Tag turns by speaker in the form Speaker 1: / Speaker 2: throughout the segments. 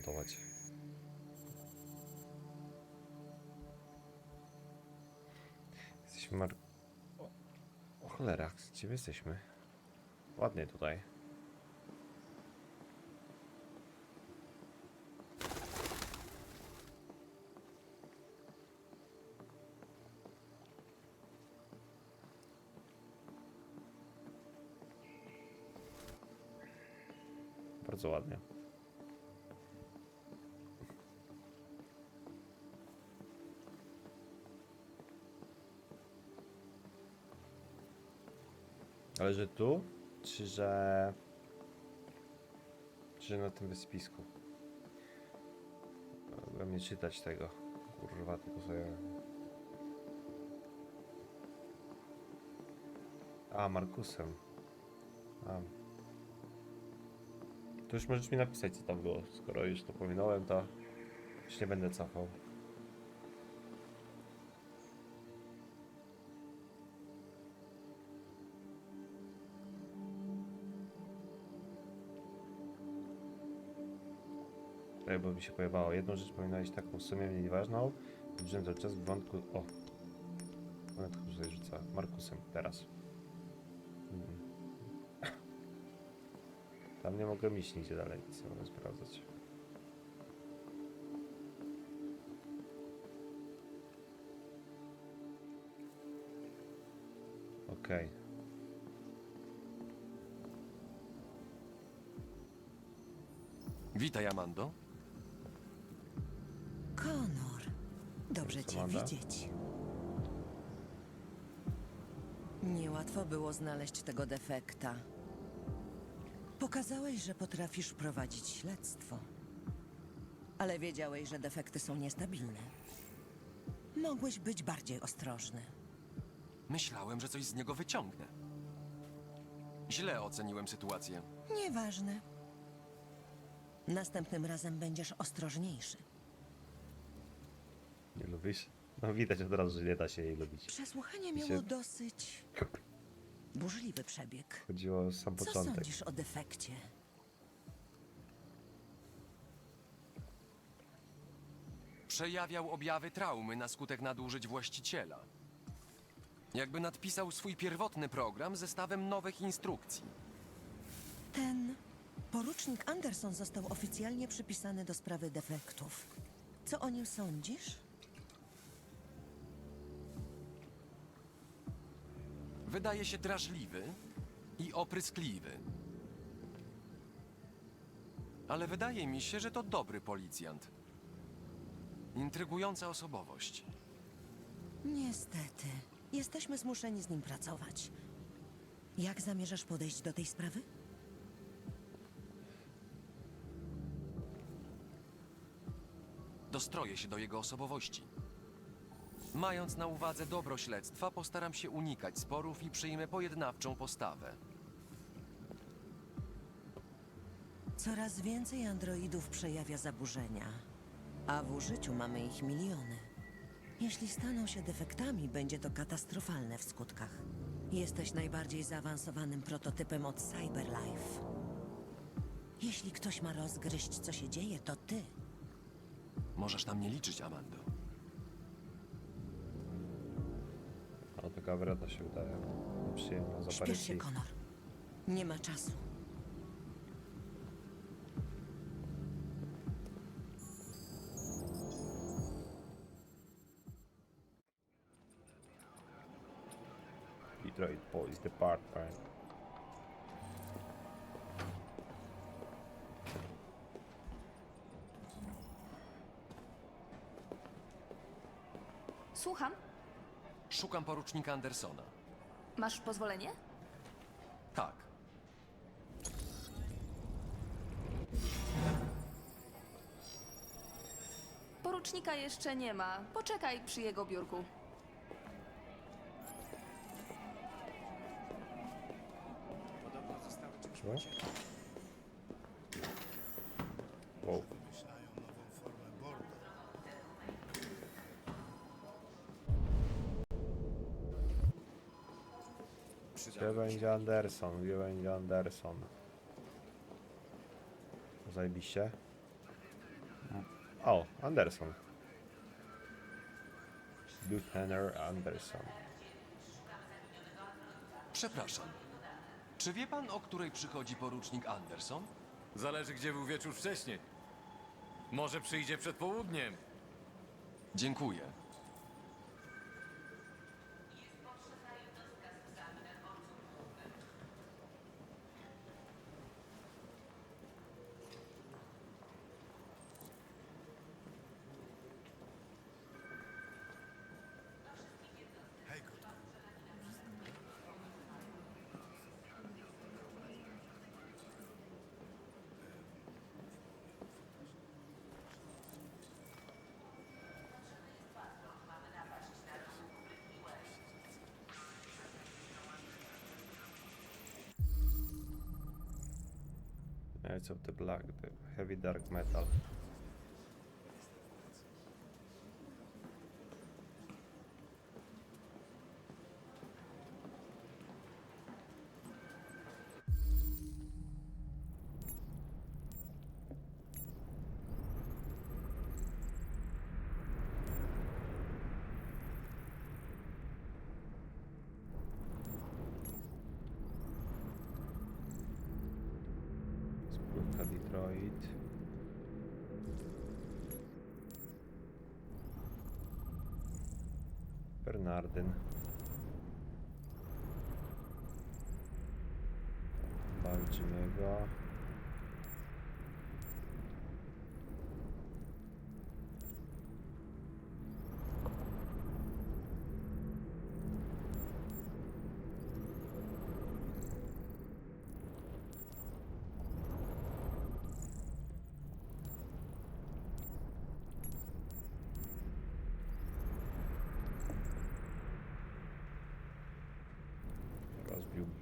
Speaker 1: zamontować. Jesteśmy mar... O, o cholera, gdzie my jesteśmy? Ładnie tutaj. Bardzo ładnie. Ale że tu? Czy że... Czy że na tym wysypisku? Mogłem nie czytać tego. Kurwa, tylko sobie... A, Markusem. A. To już możesz mi napisać, co tam było. Skoro już to pominąłem, to już nie będę cofał. Ej, bo mi się pojebało. Jedną rzecz powinnałeś taką w sumie mniej ważną. Wziąłem cały czas w wątku... O! Monetkę tutaj rzuca. Markusem, teraz. Mhm. Tam nie mogę iść nigdzie dalej, nic nie mogę sprawdzać. Okej.
Speaker 2: Witaj, Amando.
Speaker 3: Dobrze cię
Speaker 1: Amanda?
Speaker 3: widzieć. Niełatwo było znaleźć tego defekta. Pokazałeś, że potrafisz prowadzić śledztwo. Ale wiedziałeś, że defekty są niestabilne. Mogłeś być bardziej ostrożny.
Speaker 2: Myślałem, że coś z niego wyciągnę. Źle oceniłem sytuację.
Speaker 3: Nieważne. Następnym razem będziesz ostrożniejszy.
Speaker 1: Lubisz? No widać od razu, że nie da się jej lubić.
Speaker 3: Przesłuchanie
Speaker 1: Mi się-
Speaker 3: miało dosyć burzliwy przebieg.
Speaker 1: Chodziło o sam
Speaker 3: Co
Speaker 1: początek.
Speaker 3: sądzisz o defekcie?
Speaker 2: Przejawiał objawy traumy na skutek nadużyć właściciela. Jakby nadpisał swój pierwotny program zestawem nowych instrukcji.
Speaker 3: Ten porucznik Anderson został oficjalnie przypisany do sprawy defektów. Co o nim sądzisz?
Speaker 2: Wydaje się drażliwy i opryskliwy. Ale wydaje mi się, że to dobry policjant. Intrygująca osobowość.
Speaker 3: Niestety, jesteśmy zmuszeni z nim pracować. Jak zamierzasz podejść do tej sprawy?
Speaker 2: Dostroję się do jego osobowości. Mając na uwadze dobro śledztwa, postaram się unikać sporów i przyjmę pojednawczą postawę.
Speaker 3: Coraz więcej androidów przejawia zaburzenia, a w użyciu mamy ich miliony. Jeśli staną się defektami, będzie to katastrofalne w skutkach. Jesteś najbardziej zaawansowanym prototypem od Cyberlife. Jeśli ktoś ma rozgryźć, co się dzieje, to ty.
Speaker 2: Możesz na mnie liczyć, Amando.
Speaker 1: Taka wrota się udaje. Przyjemna z
Speaker 3: Śpiesz się. Konor. Nie ma czasu.
Speaker 1: Detroit Police Department.
Speaker 4: Słucham.
Speaker 2: Szukam porucznika Andersona.
Speaker 4: Masz pozwolenie?
Speaker 2: Tak.
Speaker 4: Porucznika jeszcze nie ma. Poczekaj przy jego biurku.
Speaker 1: No? Wow. Będzie Anderson? Gdzie będzie Anderson? Zajebiście. O, Anderson. Lieutenant Anderson.
Speaker 2: Przepraszam. Czy wie pan, o której przychodzi porucznik Anderson?
Speaker 5: Zależy, gdzie był wieczór wcześniej. Może przyjdzie przed południem.
Speaker 2: Dziękuję.
Speaker 1: Knights of the Black, the Heavy Dark Metal. Bernardyn. Baldzimiego.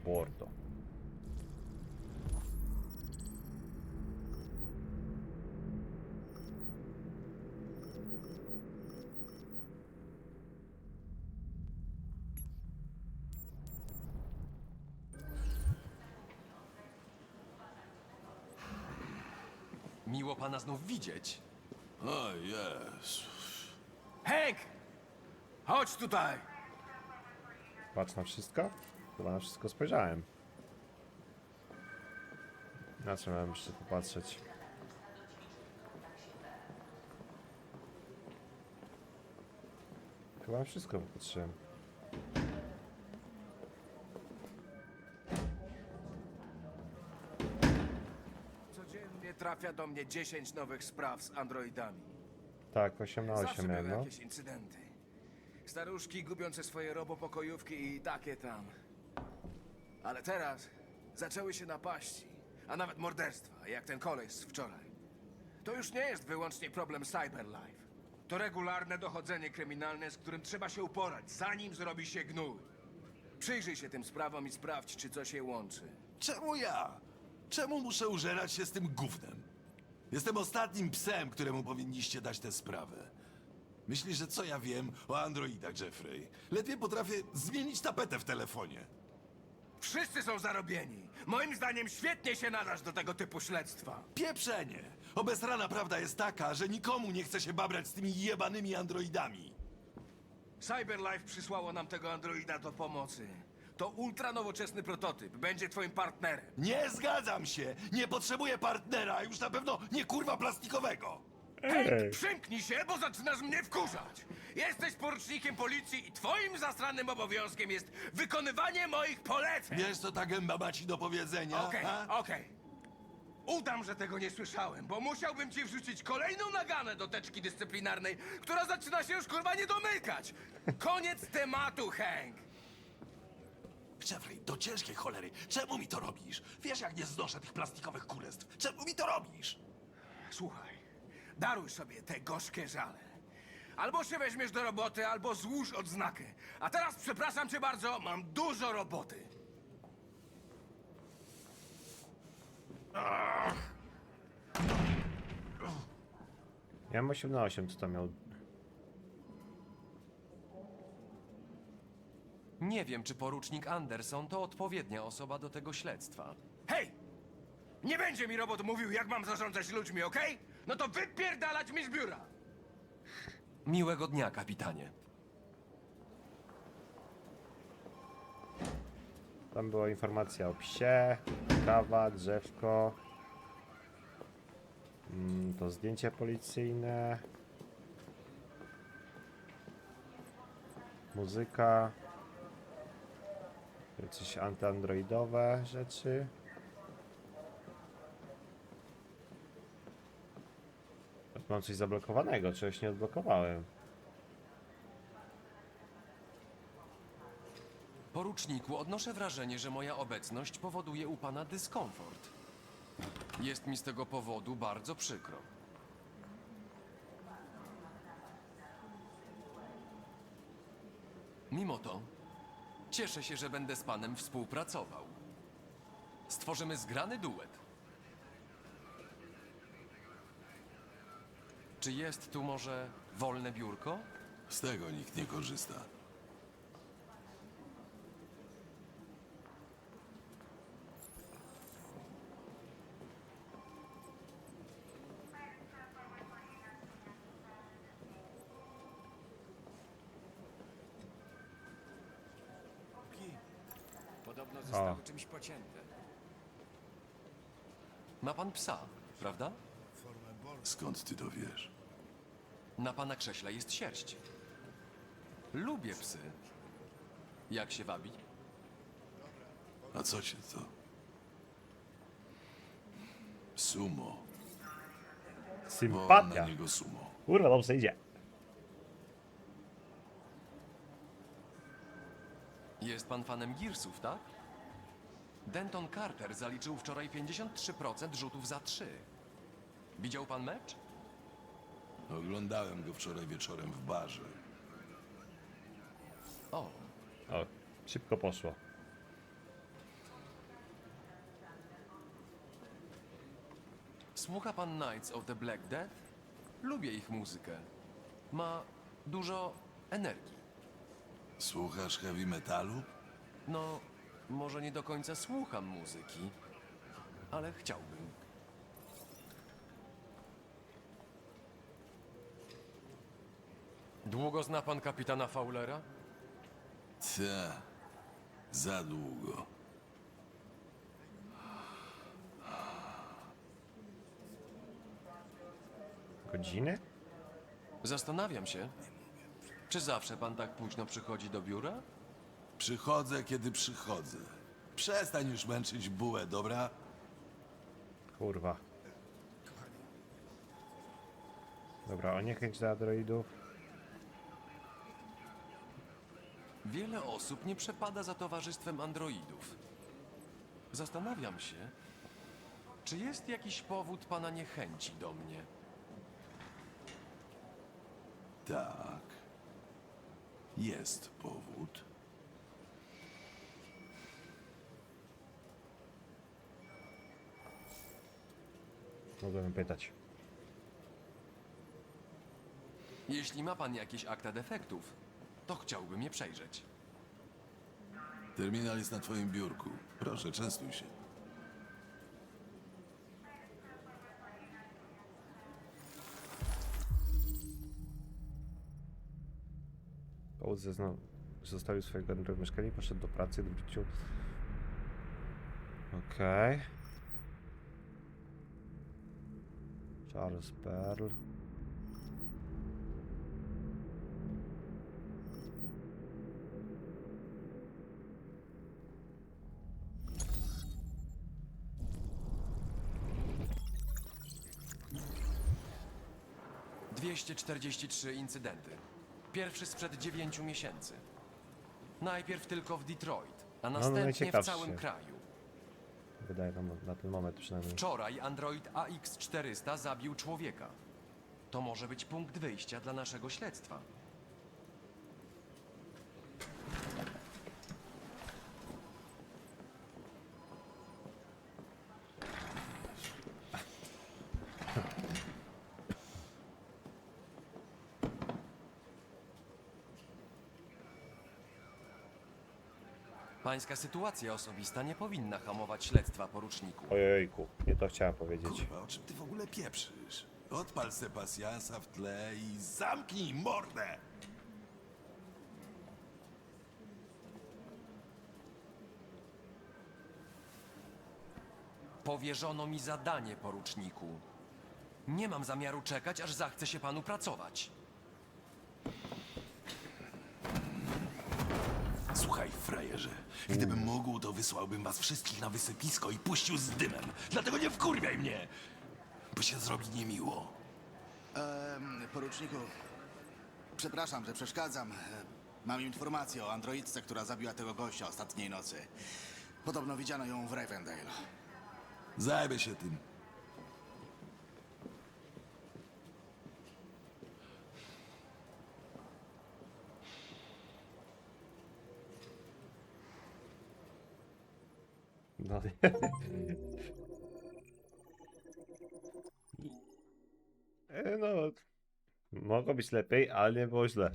Speaker 1: Bordo.
Speaker 2: Miło pana znów widzieć.
Speaker 6: O jest. Hank! Chodź tutaj!
Speaker 1: Patrz na wszystko? Chyba na wszystko spojrzałem. Na co miałem jeszcze popatrzeć? Chyba na wszystko popatrzyłem.
Speaker 6: Codziennie trafia do mnie 10 nowych spraw z androidami.
Speaker 1: Tak, 8 na 8
Speaker 6: Zawsze
Speaker 1: miałem,
Speaker 6: były
Speaker 1: no.
Speaker 6: jakieś incydenty. Staruszki gubiące swoje robopokojówki i takie tam. Ale teraz zaczęły się napaści, a nawet morderstwa, jak ten koleś z wczoraj. To już nie jest wyłącznie problem Cyberlife. To regularne dochodzenie kryminalne, z którym trzeba się uporać, zanim zrobi się gnój. Przyjrzyj się tym sprawom i sprawdź, czy coś je łączy.
Speaker 7: Czemu ja? Czemu muszę użerać się z tym gównem? Jestem ostatnim psem, któremu powinniście dać tę sprawę. Myślisz, że co ja wiem o androidach, Jeffrey? Ledwie potrafię zmienić tapetę w telefonie.
Speaker 6: Wszyscy są zarobieni. Moim zdaniem świetnie się nadasz do tego typu śledztwa.
Speaker 7: Pieprzenie! Obesrana prawda jest taka, że nikomu nie chce się babrać z tymi jebanymi androidami.
Speaker 6: Cyberlife przysłało nam tego androida do pomocy. To ultra nowoczesny prototyp. Będzie twoim partnerem.
Speaker 7: Nie zgadzam się! Nie potrzebuję partnera, już na pewno nie kurwa plastikowego!
Speaker 1: Ej,
Speaker 6: Przymknij się, bo zaczynasz mnie wkurzać. Jesteś porucznikiem policji i twoim zastranym obowiązkiem jest wykonywanie moich poleceń.
Speaker 7: Wiesz, co ta gęba ma ci do powiedzenia?
Speaker 6: Okej, okej. Udam, że tego nie słyszałem, bo musiałbym ci wrzucić kolejną naganę do teczki dyscyplinarnej, która zaczyna się już kurwa nie domykać. Koniec tematu, Hank.
Speaker 7: Jeffrey, do ciężkiej cholery, czemu mi to robisz? Wiesz, jak nie znoszę tych plastikowych kurestw. Czemu mi to robisz?
Speaker 6: Słuchaj, daruj sobie te gorzkie żale. Albo się weźmiesz do roboty, albo złóż odznakę. A teraz, przepraszam cię bardzo, mam dużo roboty.
Speaker 1: ja mam 8 na 8, co tam miał.
Speaker 2: Nie wiem, czy porucznik Anderson to odpowiednia osoba do tego śledztwa.
Speaker 6: Hej! Nie będzie mi robot mówił, jak mam zarządzać ludźmi, okej? No to wypierdalać mi z biura!
Speaker 2: Miłego dnia, kapitanie.
Speaker 1: Tam była informacja o psie, kawa, drzewko. Mm, to zdjęcie policyjne. Muzyka. Jakieś antyandroidowe rzeczy. Mam coś zablokowanego, czegoś nie odblokowałem.
Speaker 2: Poruczniku, odnoszę wrażenie, że moja obecność powoduje u pana dyskomfort. Jest mi z tego powodu bardzo przykro. Mimo to, cieszę się, że będę z panem współpracował. Stworzymy zgrany duet. Czy jest tu może wolne biurko?
Speaker 7: Z tego nikt nie korzysta.
Speaker 6: Podobno
Speaker 1: zostały
Speaker 6: czymś pocięte.
Speaker 2: Ma pan psa, prawda?
Speaker 7: Skąd ty to wiesz?
Speaker 2: Na pana krześle jest sierść. Lubię psy. Jak się wabi?
Speaker 7: A co cię to? Sumo. Wołam na
Speaker 1: Sympatia.
Speaker 7: niego sumo.
Speaker 1: Kurwa, dobrze idzie.
Speaker 2: Jest pan fanem Gearsów, tak? Denton Carter zaliczył wczoraj 53% rzutów za 3. Widział pan mecz?
Speaker 7: Oglądałem go wczoraj wieczorem w barze.
Speaker 2: O,
Speaker 1: O, szybko poszło.
Speaker 2: słucha pan Knights of the Black Death? Lubię ich muzykę. Ma dużo energii.
Speaker 7: Słuchasz heavy metalu?
Speaker 2: No, może nie do końca słucham muzyki, ale chciałbym. Długo zna pan kapitana Fowlera?
Speaker 7: Ta. Za długo.
Speaker 1: Godziny?
Speaker 2: Zastanawiam się, czy zawsze pan tak późno przychodzi do biura?
Speaker 7: Przychodzę, kiedy przychodzę. Przestań już męczyć bułę, dobra?
Speaker 1: Kurwa. Dobra, o niechęć do androidów.
Speaker 2: Wiele osób nie przepada za towarzystwem androidów. Zastanawiam się, czy jest jakiś powód pana niechęci do mnie?
Speaker 7: Tak. Jest powód.
Speaker 1: Mogłem pytać.
Speaker 2: Jeśli ma pan jakieś akta defektów, to chciałbym je przejrzeć.
Speaker 7: Terminal jest na twoim biurku. Proszę, częstuj się.
Speaker 1: Połód zeznał, zostawił swojego androida mieszkania i poszedł do pracy w wrócił. Okej. Charles Pearl.
Speaker 2: Dwieście czterdzieści trzy incydenty. Pierwszy sprzed dziewięciu miesięcy. Najpierw tylko w Detroit, a
Speaker 1: no,
Speaker 2: następnie w
Speaker 1: najciekawszy.
Speaker 2: całym kraju.
Speaker 1: Wydaje nam na ten moment przynajmniej.
Speaker 2: Wczoraj Android AX400 zabił człowieka. To może być punkt wyjścia dla naszego śledztwa. Pańska sytuacja osobista nie powinna hamować śledztwa, poruczniku.
Speaker 1: Ojejku, nie to chciałem powiedzieć.
Speaker 7: Kurwa, o czym ty w ogóle pieprzysz? Odpal se pasjansa w tle i zamknij mordę!
Speaker 2: Powierzono mi zadanie, poruczniku. Nie mam zamiaru czekać, aż zachce się panu pracować.
Speaker 7: Słuchaj, frajerze, gdybym mógł, to wysłałbym was wszystkich na wysypisko i puścił z dymem. Dlatego nie wkurwiaj mnie, bo się zrobi niemiło.
Speaker 8: Ehm, poruczniku, przepraszam, że przeszkadzam. E, Mam informację o androidce, która zabiła tego gościa ostatniej nocy. Podobno widziano ją w Ravendale.
Speaker 7: Zajmę się tym.
Speaker 1: No, E, no, mogło być lepiej, ale nie było źle.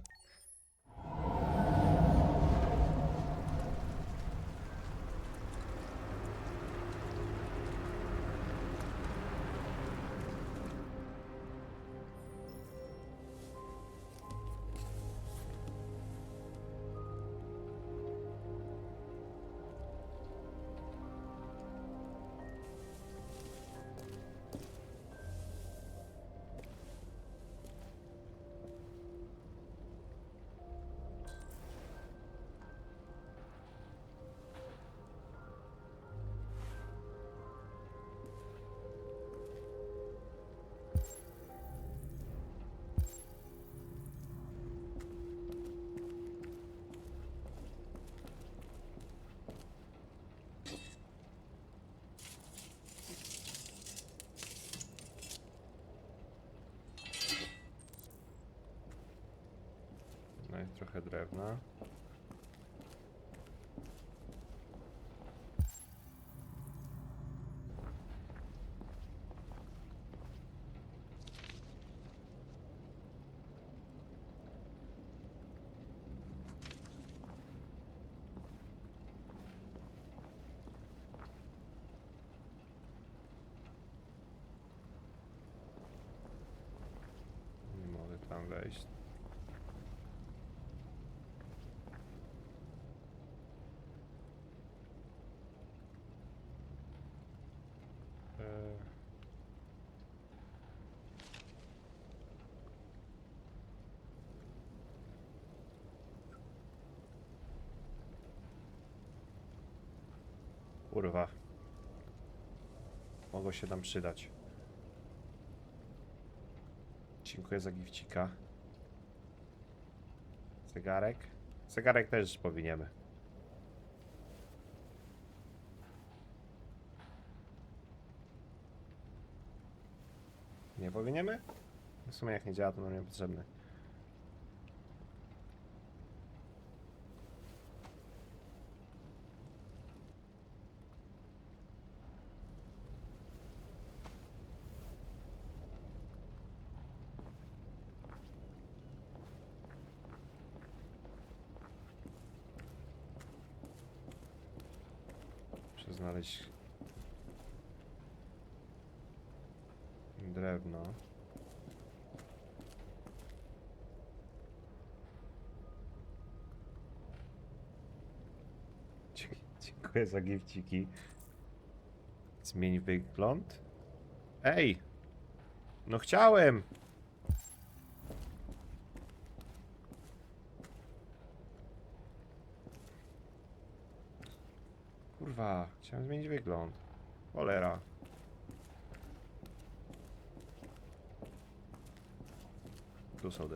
Speaker 1: No i trochę drewna. Nie mogę tam wejść. Eee. Kurwa. Mogło się nam przydać. Dziękuję za gifcika. Zegarek. Zegarek też powiniemy. Nie powiniemy? W sumie jak nie działa, to nam niepotrzebny. Muszę Dziękuję za gifciki. Zmień wygląd. Ej! No chciałem! Kurwa, chciałem zmienić wygląd. Cholera. Tu są.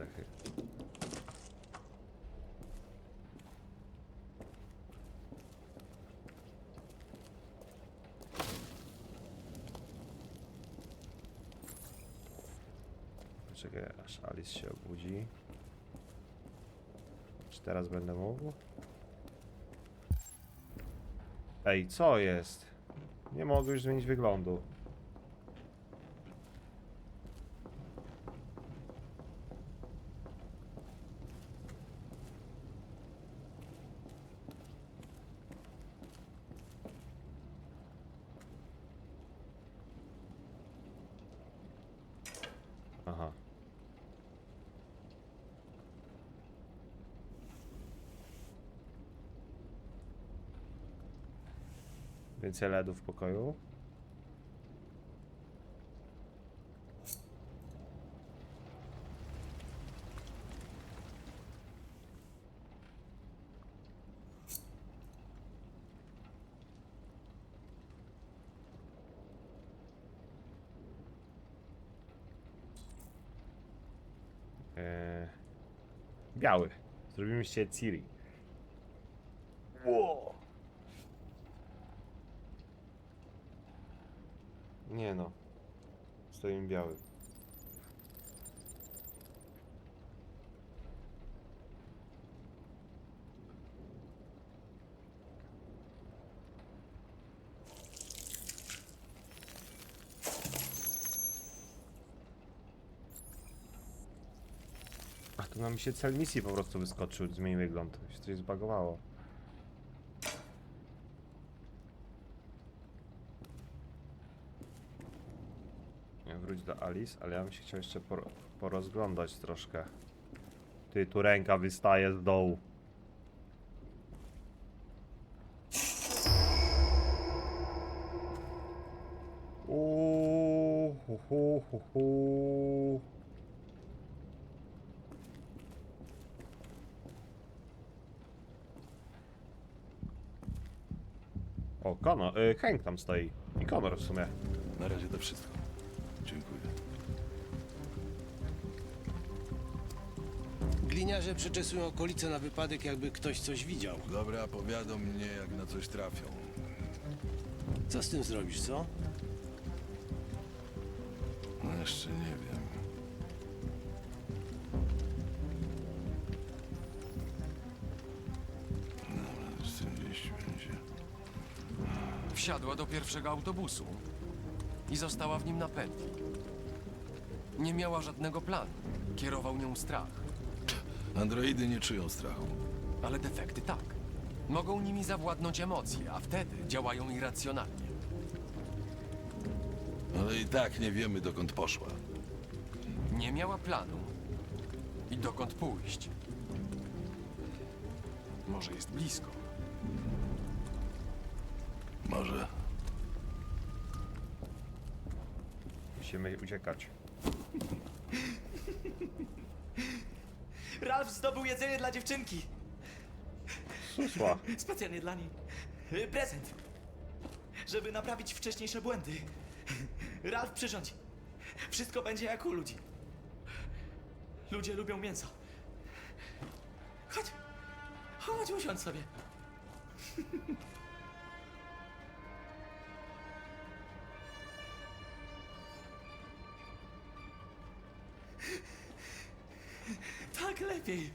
Speaker 1: Poczekaj, aż Alice się obudzi. Czy teraz będę mógł? Ej, co jest? Nie mogę już zmienić wyglądu. Więcej LEDów w pokoju. Eee, biały. Zrobimy się Ciri. Wow. Nie no. Stoimy biały. A tu nam się cel misji po prostu wyskoczył, zmienił wygląd. Się coś zbagowało. Alice, ale ja bym się chciał jeszcze por porozglądać troszkę. Ty, tu ręka wystaje z dołu. Uuu, hu, hu. O, y, Hank tam stoi. I Conor w sumie.
Speaker 7: Na razie to wszystko.
Speaker 9: Gliniarze przeczesują okolice na wypadek, jakby ktoś coś widział.
Speaker 7: Dobra, powiadom mnie, jak na coś trafią.
Speaker 9: Co z tym zrobisz, co?
Speaker 7: No jeszcze nie wiem. Dobra, z tym gdzieś będzie.
Speaker 2: Wsiadła do pierwszego autobusu i została w nim na pętli. Nie miała żadnego planu. Kierował nią strach.
Speaker 7: Androidy nie czują strachu.
Speaker 2: Ale defekty tak. Mogą nimi zawładnąć emocje, a wtedy działają irracjonalnie.
Speaker 7: Ale i tak nie wiemy, dokąd poszła.
Speaker 2: Nie miała planu i dokąd pójść. Może jest blisko.
Speaker 7: Może.
Speaker 1: Musimy uciekać.
Speaker 10: Ralph zdobył jedzenie dla dziewczynki.
Speaker 1: Susła.
Speaker 10: Specjalnie dla niej. Y, Prezent. Żeby naprawić wcześniejsze błędy. Ralph przyrządzi. Wszystko będzie jak u ludzi. Ludzie lubią mięso. Chodź. Chodź, usiądź sobie. Tak lepiej.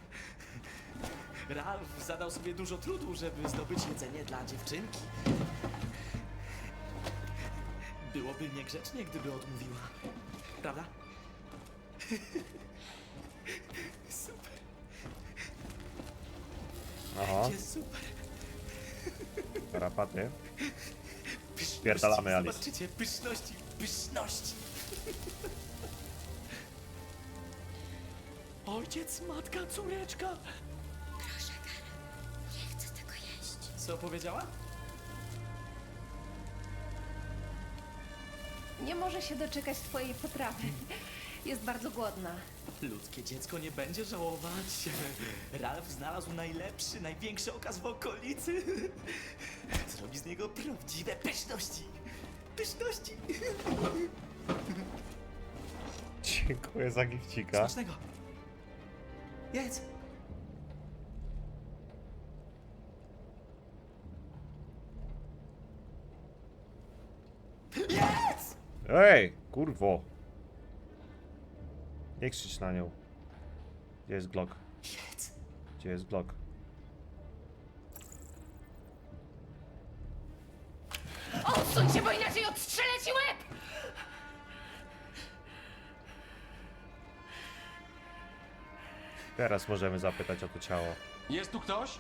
Speaker 10: Ralph zadał sobie dużo trudu, żeby zdobyć jedzenie dla dziewczynki. Byłoby niegrzecznie, gdyby odmówiła. Prawda? Super,
Speaker 1: Aha,
Speaker 10: jest super.
Speaker 1: tarapaty.
Speaker 10: Pyszności,
Speaker 1: Spierdalamy, Alice.
Speaker 10: Zobaczycie, pyszności, pyszności. Ojciec, matka, córeczka.
Speaker 4: Proszę, Karen, nie chcę tego jeść.
Speaker 10: Co powiedziała?
Speaker 4: Nie może się doczekać twojej potrawy. Jest bardzo głodna.
Speaker 10: Ludzkie dziecko nie będzie żałować. Ralph znalazł najlepszy, największy okaz w okolicy. Zrobi z niego prawdziwe pyszności. Pyszności.
Speaker 1: Dziękuję za gifcika.
Speaker 10: Smacznego. Jedz. Jedz!
Speaker 1: Ej, kurwo. Nie krzycz na nią. Gdzie jest Glock?
Speaker 10: Jedz.
Speaker 1: Gdzie jest Glock?
Speaker 4: Odsuń się, bo inaczej odstrzelę ci łeb!
Speaker 1: Teraz możemy zapytać o to ciało.
Speaker 2: Jest tu ktoś?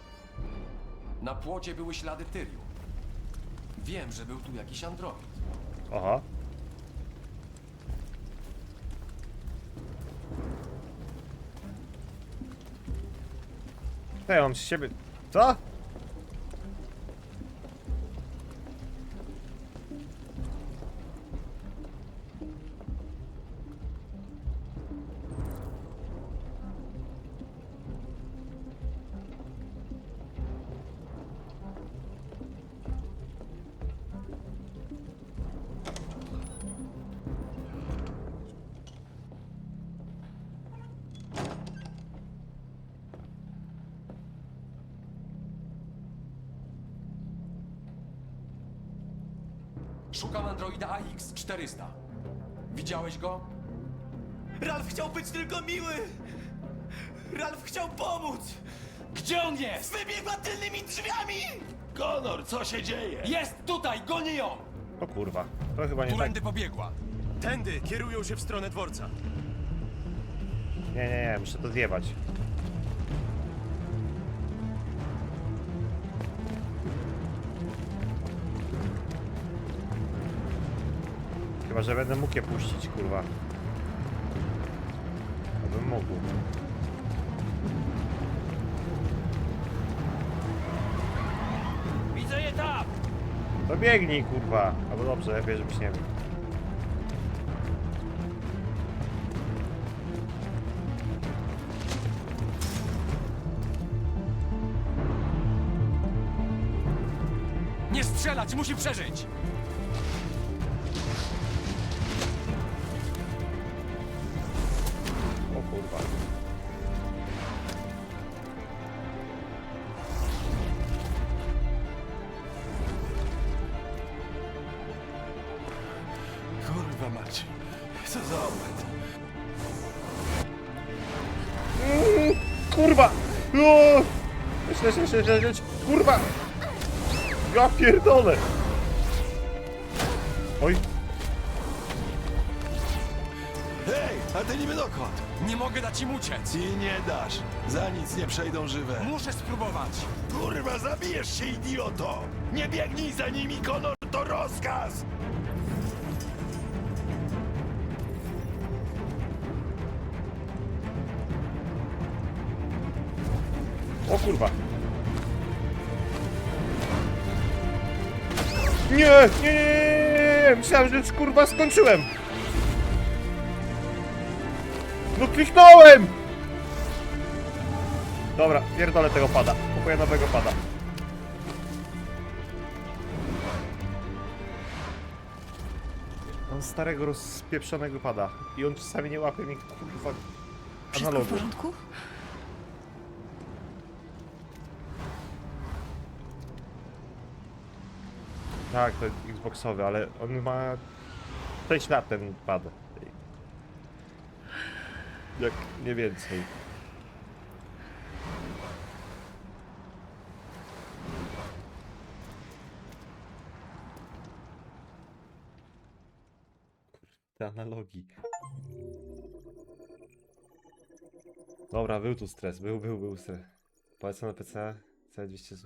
Speaker 2: Na płocie były ślady Tyrium. Wiem, że był tu jakiś android.
Speaker 1: Aha. Ej, on z siebie... Co?
Speaker 2: AX-400. Widziałeś go?
Speaker 10: Ralf chciał być tylko miły! Ralf chciał pomóc!
Speaker 2: Gdzie on jest?
Speaker 10: Wybiegła tylnymi drzwiami!
Speaker 7: Konor, co się dzieje?
Speaker 2: Jest tutaj, gonię ją!
Speaker 1: O kurwa, to chyba nie tak.
Speaker 2: Pobiegła?
Speaker 11: Tędy kierują się w stronę dworca.
Speaker 1: Nie, nie, nie, muszę to zjebać. Chyba, że będę mógł je puścić, kurwa. To bym mógł.
Speaker 11: Widzę je tam!
Speaker 1: To biegnij, kurwa. Albo dobrze, lepiej, żebyś nie wiem.
Speaker 2: Nie strzelać, musi przeżyć!
Speaker 7: Co za obłęd.
Speaker 1: Kurwa! O! Leć, leć, leć, leć, leć, leć. Kurwa! Ja pierdolę! Oj,
Speaker 7: Hej, a ty niby dokąd?
Speaker 2: Nie mogę dać im uciec!
Speaker 7: I nie dasz. Za nic nie przejdą żywe.
Speaker 2: Muszę spróbować!
Speaker 7: Kurwa, zabijesz się, idioto! Nie biegnij za nimi, Konor, to rozkaz!
Speaker 1: Kurwa! Nie, nie, nie, nie, nie, myślałem, że już kurwa skończyłem! No kliknąłem! Dobra, pierdolę tego pada. Kupuję nowego pada. Mam starego rozpieprzonego pada. I on czasami nie łapie mi kurwa analogu.
Speaker 4: porządku?
Speaker 1: Tak, to Xboxowy, ale on ma 6 lat ten pad. Jak nie więcej. Te analogii. Dobra, był tu stres, był, był, był stres. Polecam na PC, C200